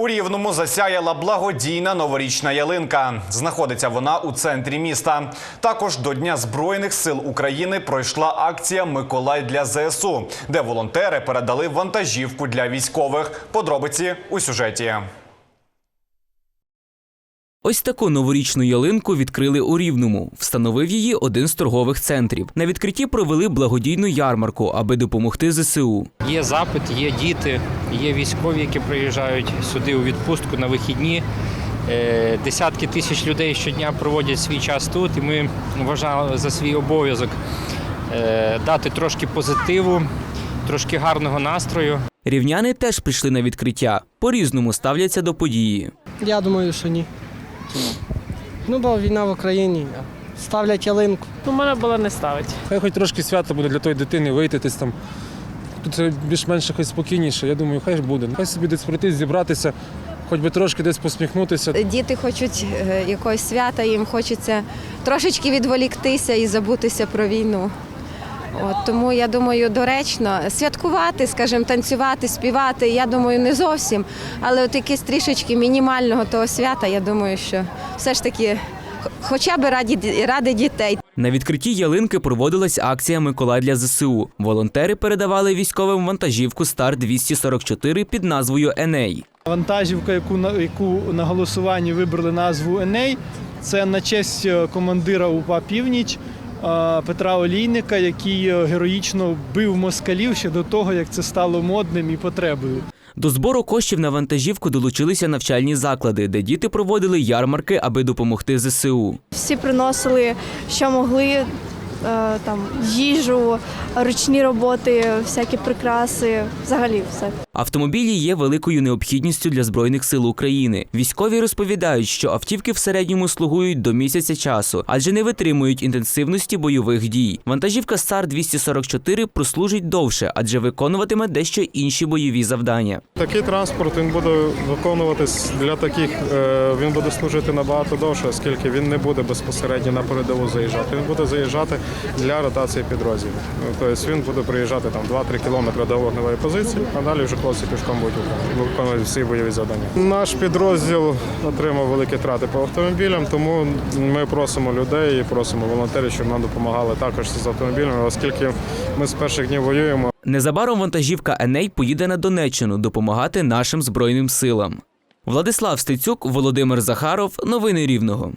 У Рівному засяяла благодійна новорічна ялинка. Знаходиться вона у центрі міста. Також до Дня Збройних сил України пройшла акція Миколай для ЗСУ, де волонтери передали вантажівку для військових. Подробиці у сюжеті. Ось таку новорічну ялинку відкрили у Рівному. Встановив її один з торгових центрів. На відкритті провели благодійну ярмарку, аби допомогти ЗСУ. Є запит, є діти, є військові, які приїжджають сюди у відпустку на вихідні. Е, Десятки тисяч людей щодня проводять свій час тут, і ми вважали за свій обов'язок е, дати трошки позитиву, трошки гарного настрою. Рівняни теж прийшли на відкриття. По-різному ставляться до події. Я думаю, що ні. Ну, бо війна в Україні. Ставлять ялинку. Ну, мене було не ставить. Хай хоч трошки свято буде для тої дитини, вийти десь там. Тут це більш-менш якось спокійніше. Я думаю, хай ж буде. Хай собі десь прийти, зібратися, хоч би трошки десь посміхнутися. Діти хочуть е, якогось свята, їм хочеться трошечки відволіктися і забутися про війну. От, тому я думаю, доречно святкувати, скажімо, танцювати, співати. Я думаю, не зовсім. Але от якесь трішечки мінімального того свята, я думаю, що все ж таки хоча б раді, ради дітей. На відкритті ялинки проводилась акція Миколай для ЗСУ. Волонтери передавали військовим вантажівку Стар 244 під назвою Еней. Вантажівка, яку на яку на голосуванні вибрали назву Еней, це на честь е, командира УПА Північ Петра Олійника, який е, героїчно бив москалів ще до того, як це стало модним і потребою. До збору коштів на вантажівку долучилися навчальні заклади, де діти проводили ярмарки, аби допомогти ЗСУ. Всі приносили, що могли, там їжу, ручні роботи, всякі прикраси, взагалі все. Автомобілі є великою необхідністю для збройних сил України. Військові розповідають, що автівки в середньому слугують до місяця часу, адже не витримують інтенсивності бойових дій. Вантажівка САР 244 прослужить довше, адже виконуватиме дещо інші бойові завдання. Такий транспорт він буде виконуватись для таких, е, він буде служити набагато довше, оскільки він не буде безпосередньо на передову заїжджати. Він буде заїжджати для ротації підрозділів. Ну, Тобто він буде приїжджати там 2-3 кілометри до вогневої позиції, а далі вже хлопці пішком будуть виконувати всі бойові завдання. Наш підрозділ отримав великі трати по автомобілям, тому ми просимо людей і просимо волонтерів, щоб нам допомагали також з автомобілями, оскільки ми з перших днів воюємо. Незабаром вантажівка Еней поїде на Донеччину допомагати нашим збройним силам. Владислав Стецюк, Володимир Захаров. Новини Рівного.